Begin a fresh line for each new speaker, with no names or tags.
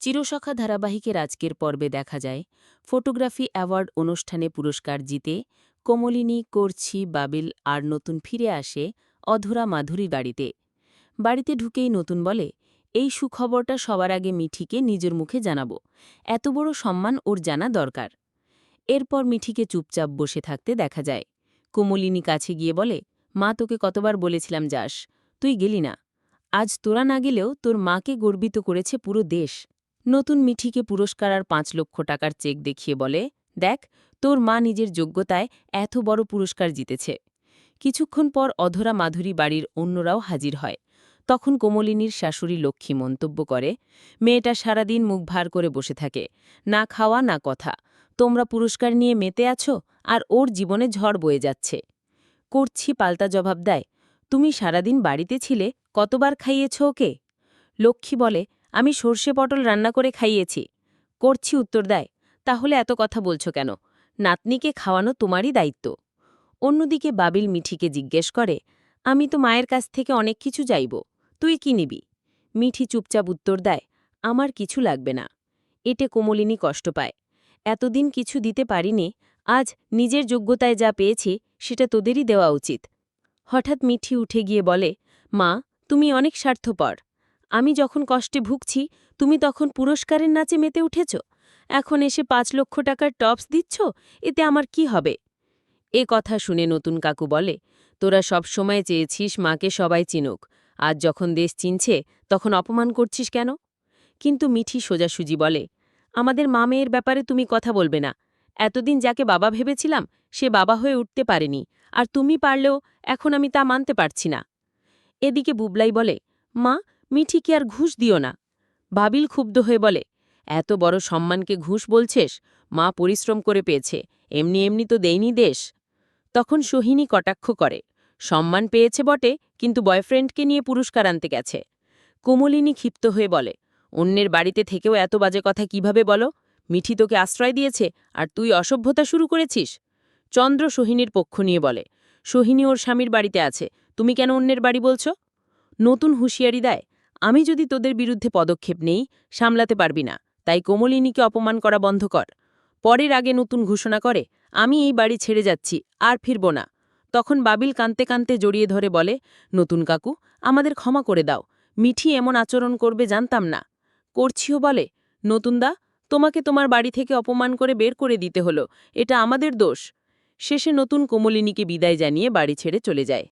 চিরসখা ধারাবাহিকের আজকের পর্বে দেখা যায়। ফটোগ্রাফি অ্যাওয়ার্ড অনুষ্ঠানে পুরস্কার জিতে কোমলিনী, করছি, বাবিল আর নতুন ফিরে আসে অধুরা মাধুরী বাড়িতে। বাড়িতে ঢুকেই নতুন বলে, এই সুখবরটা সবার আগে মিঠিকে নিজের মুখে জানাব। এত বড় সম্মান ওর জানা দরকার। এরপর মিঠিকে চুপচাপ বসে থাকতে দেখা যায়। কোমলিনী কাছে গিয়ে বলে, মা, তোকে কতবার বলেছিলাম যাস। তুই গেলি না। আজ তোরা না গেলেও তোর মাকে গর্বিত করেছে পুরো দেশ। নতুন মিঠিকে পুরস্কার আর পাঁচ লক্ষ টাকার চেক দেখিয়ে বলে, দেখ, তোর মা নিজের যোগ্যতায় এত বড় পুরস্কার জিতেছে। কিছুক্ষণ পর অধরা মাধুরী বাড়ির অন্যরাও হাজির হয়। তখন কোমলিনীর শাশুড়ি লক্ষ্মী মন্তব্য করে, মেয়েটা সারাদিন মুখ ভার করে বসে থাকে, না খাওয়া, না কথা। তোমরা পুরস্কার নিয়ে মেতে আছো আর ওর জীবনে ঝড় বয়ে যাচ্ছে। করছি পাল্টা জবাব দেয়, তুমি সারাদিন বাড়িতে ছিলে, কতবার খাইয়েছ ওকে? লক্ষ্মী বলে আমি সর্ষে পটল রান্না করে খাইয়েছি। করছি উত্তর দেয়, তাহলে এত কথা বলছো কেন? নাতনিকে খাওয়ানো তোমারই দায়িত্ব। অন্যদিকে বাবিল মিঠিকে জিজ্ঞেস করে, আমি তো মায়ের কাছ থেকে অনেক কিছু চাইব, তুই কি নিবি? মিঠি চুপচাপ উত্তর দেয়, আমার কিছু লাগবে না। এটে কোমলিনী কষ্ট পায়। এতদিন কিছু দিতে পারিনি, আজ নিজের যোগ্যতায় যা পেয়েছি, সেটা তোদেরই দেওয়া উচিত। হঠাৎ মিঠি উঠে গিয়ে বলে, মা, তুমি অনেক স্বার্থপর। আমি যখন কষ্টে ভুগছি, তুমি তখন পুরস্কারের নাচে মেতে উঠেছ? এখন এসে পাঁচ লক্ষ টাকার টপস দিচ্ছ? এতে আমার কি হবে? এ কথা শুনে নতুন কাকু বলে, তোরা সব সময় চেয়েছিস মাকে সবাই চিনুক আজ যখন দেশ চিনছে, তখন অপমান করছিস কেন? কিন্তু মিঠি সোজাসুজি বলে, আমাদের মা মেয়ের ব্যাপারে তুমি কথা বলবে না। এতদিন যাকে বাবা ভেবেছিলাম, সে বাবা হয়ে উঠতে পারেনি, আর তুমি পারলেও এখন আমি তা মানতে পারছি না। এদিকে বুবলাই বলে, মা মিঠিকে আর ঘুষ দিও না। বাবিল ক্ষুব্ধ হয়ে বলে, এত বড় সম্মানকে ঘুষ বলছেস? মা পরিশ্রম করে পেয়েছে, এমনি এমনি তো দেয়নি দেশ। তখন সোহিনী কটাক্ষ করে, সম্মান পেয়েছে বটে, কিন্তু বয়ফ্রেন্ডকে নিয়ে পুরস্কার আনতে গেছে। কোমলিনী ক্ষিপ্ত হয়ে বলে, অন্যের বাড়িতে থেকেও এত বাজে কথা কীভাবে বলো? মিঠি তোকে আশ্রয় দিয়েছে, আর তুই অসভ্যতা শুরু করেছিস? চন্দ্র সোহিনীর পক্ষ নিয়ে বলে, সোহিনী ওর স্বামীর বাড়িতে আছে, তুমি কেন অন্যের বাড়ি বলছো? নতুন হুঁশিয়ারি দেয় আমি যদি তোদের বিরুদ্ধে পদক্ষেপ নেই, সামলাতে পারবি না, তাই কোমলিনীকে অপমান করা বন্ধ কর। পরের আগে নতুন ঘোষণা করে, আমি এই বাড়ি ছেড়ে যাচ্ছি, আর ফিরব না। তখন বাবিল কানতে কানতে জড়িয়ে ধরে বলে, নতুন কাকু, আমাদের ক্ষমা করে দাও, মিঠি এমন আচরণ করবে জানতাম না। করছিও বলে, নতুনদা, তোমাকে তোমার বাড়ি থেকে অপমান করে বের করে দিতে হলো, এটা আমাদের দোষ। শেষে নতুন কোমলিনীকে বিদায় জানিয়ে বাড়ি ছেড়ে চলে যায়।